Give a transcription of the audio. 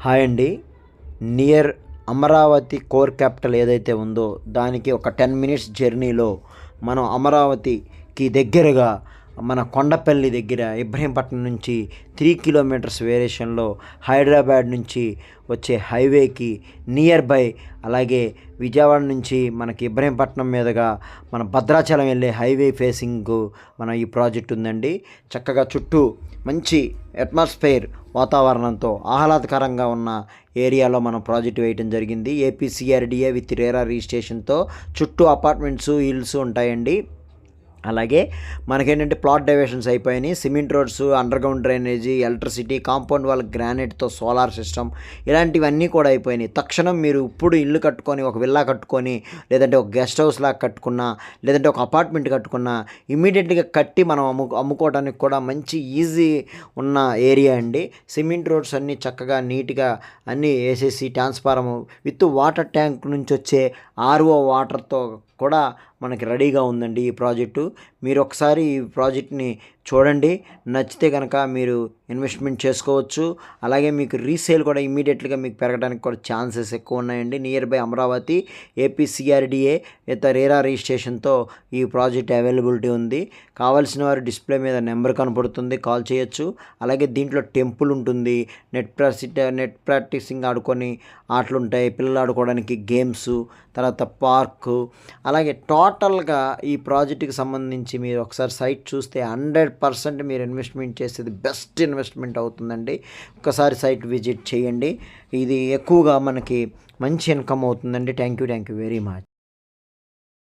Hi అండి. Near Amaravati core capital ఏదైతే ఉందో దానికి ఒక టెన్ మినిట్స్ జర్నీలో మనం అమరావతికి దగ్గరగా మన కొండపల్లి దగ్గర ఇబ్రహీంపట్నం నుంచి త్రీ కిలోమీటర్స్ వేరియేషన్లో హైదరాబాద్ నుంచి వచ్చే హైవేకి నియర్ బై అలాగే విజయవాడ నుంచి మనకి ఇబ్రహీంపట్నం మీదుగా మన భద్రాచలం వెళ్ళే హైవే ఫేసింగ్ మన ఈ ప్రాజెక్ట్ ఉందండి. చక్కగా చుట్టూ మంచి అట్మాస్ఫియర్ వాతావరణంతో ఆహ్లాదకరంగా ఉన్న ఏరియాలో మనం ప్రాజెక్ట్ వేయటం జరిగింది. ఏపీసీఆర్డీఏ విత్ రేరా రిజిస్ట్రేషన్తో చుట్టూ అపార్ట్మెంట్స్ హిల్స్ ఉంటాయండి. అలాగే మనకేంటంటే ప్లాట్ డైవర్షన్స్ అయిపోయినాయి. Cement roads underground drainage electricity compound వాళ్ళ గ్రానైట్తో సోలార్ సిస్టమ్ ఇలాంటివన్నీ కూడా అయిపోయినాయి. తక్షణం మీరు ఇప్పుడు ఇల్లు కట్టుకొని ఒక విల్లా కట్టుకొని లేదంటే ఒక గెస్ట్ హౌస్ లాగా కట్టుకున్నా లేదంటే ఒక అపార్ట్మెంట్ కట్టుకున్నా ఇమీడియట్గా కట్టి మనం అమ్ము అమ్ముకోవడానికి కూడా మంచి ఈజీ ఉన్న ఏరియా అండి. సిమెంట్ రోడ్స్ అన్నీ చక్కగా నీట్గా అన్నీ వేసేసి ట్రాన్స్ఫారము విత్ వాటర్ ట్యాంక్ నుంచి వచ్చే ఆర్ఓ వాటర్తో కూడా మనకి రెడీగా ఉందండి ఈ ప్రాజెక్టు. మీరు ఒకసారి ఈ ప్రాజెక్ట్ని చూడండి. నచ్చితే కనుక మీరు ఇన్వెస్ట్మెంట్ చేసుకోవచ్చు. అలాగే మీకు రీసేల్ కూడా ఇమీడియట్గా మీకు పెరగడానికి కూడా ఛాన్సెస్ ఎక్కువ ఉన్నాయండి. Near by Amaravati APCRDA with RERA రిజిస్ట్రేషన్తో ఈ ప్రాజెక్ట్ అవైలబిలిటీ ఉంది. కావాల్సిన వారు డిస్ప్లే మీద నెంబర్ కనపడుతుంది. కాల్ చేయొచ్చు. అలాగే దీంట్లో టెంపుల్ ఉంటుంది. నెట్ ప్రాసిట్ నెట్ ప్రాక్టీసింగ్ ఆడుకొని ఆటలు ఉంటాయి పిల్లలు ఆడుకోవడానికి గేమ్స్ తర్వాత పార్కు అలాగే టోటల్గా ఈ ప్రాజెక్టుకి సంబంధించి మీరు ఒకసారి సైట్ చూస్తే హండ్రెడ్ పర్సెంట్ మీరు ఇన్వెస్ట్మెంట్ చేసేది బెస్ట్ ఇన్వెస్ట్మెంట్ అవుతుందండి. ఒకసారి సైట్ విజిట్ చేయండి. ఇది ఎక్కువగా మనకి మంచి ఇన్కమ్ అవుతుందండి. Thank you thank you very much.